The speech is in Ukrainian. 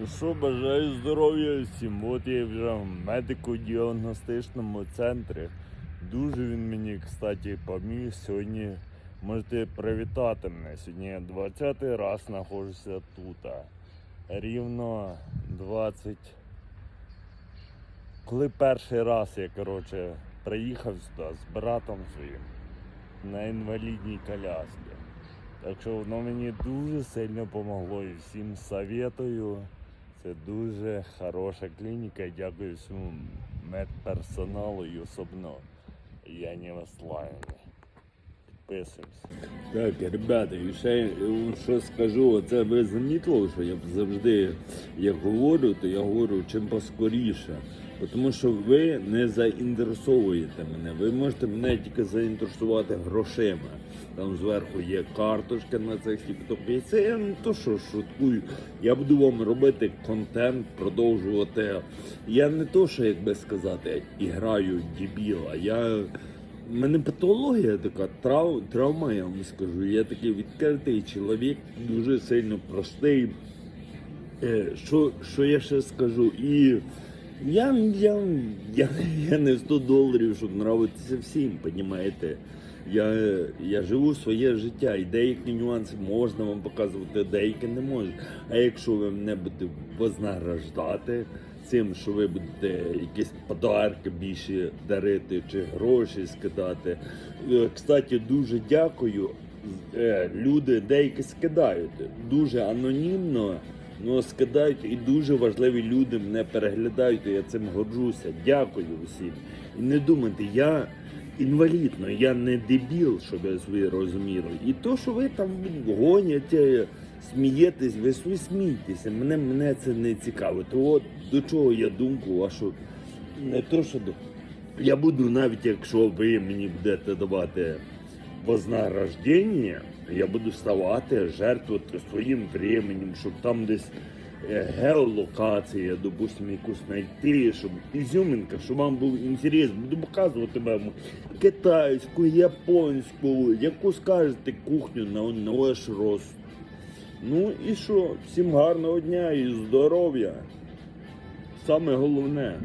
Ну що, бажаю здоров'я всім. От я вже в медико-діагностичному центрі. Дуже він мені, кстати, поміг. Сьогодні можете привітати мене. Сьогодні я 20 раз знаходжуся тут. Рівно 20. Коли перший раз я коротше, приїхав сюди з братом своїм на інвалідній коляскі. Так що воно мені дуже сильно допомогло і всім советую. Це дуже хороша клініка. Дякую всьому медперсоналу і особливо Яні Ваславівні. Підписуємося. Так, ребята, і ще що скажу, оце ви замітили, що я завжди як говорю, то я говорю чим поскоріше. Тому що ви не заінтересовуєте мене. Ви можете мене тільки заінтересувати грошима. Там зверху є карточка на цих тікток. І це я не то, що шуткую. Я буду вам робити контент, продовжувати. Я не то, що як би сказати, іграю дебіла. Я у мене патологія така, трав, травма, я вам скажу. Я такий відкритий чоловік, дуже сильно простий. Е, Що, що я ще скажу? І я, я, я, я не 100 доларів, щоб нравитися всім, понімаєте? Я, я живу своє життя, і деякі нюанси можна вам показувати, деякі не можна. А якщо ви мене будете вознаграждати цим, що ви будете якісь подарки більше дарити чи гроші скидати. Е, Кстати, дуже дякую. Е, Люди деякі скидають дуже анонімно. Ну, скидають і дуже важливі люди мене переглядають, і я цим горжуся. Дякую всім. І не думайте, я інвалід, но я не дебіл, щоб ви собі розуміли. І то, що ви там гоняте, смієтесь, ви собі смійтеся. Мене, мене це не цікавить. То от до чого я думку вашу не то, що до. Я буду навіть якщо ви мені будете давати вознаграждення, я буду ставати, жертвувати своїм временем, щоб там десь е, геолокація, допустимо, якусь знайти, щоб ізюминка, щоб вам був інтерес, буду показувати вам китайську, японську, яку скажете кухню на, на ваш рост. Ну і що? Всім гарного дня і здоров'я. Саме головне.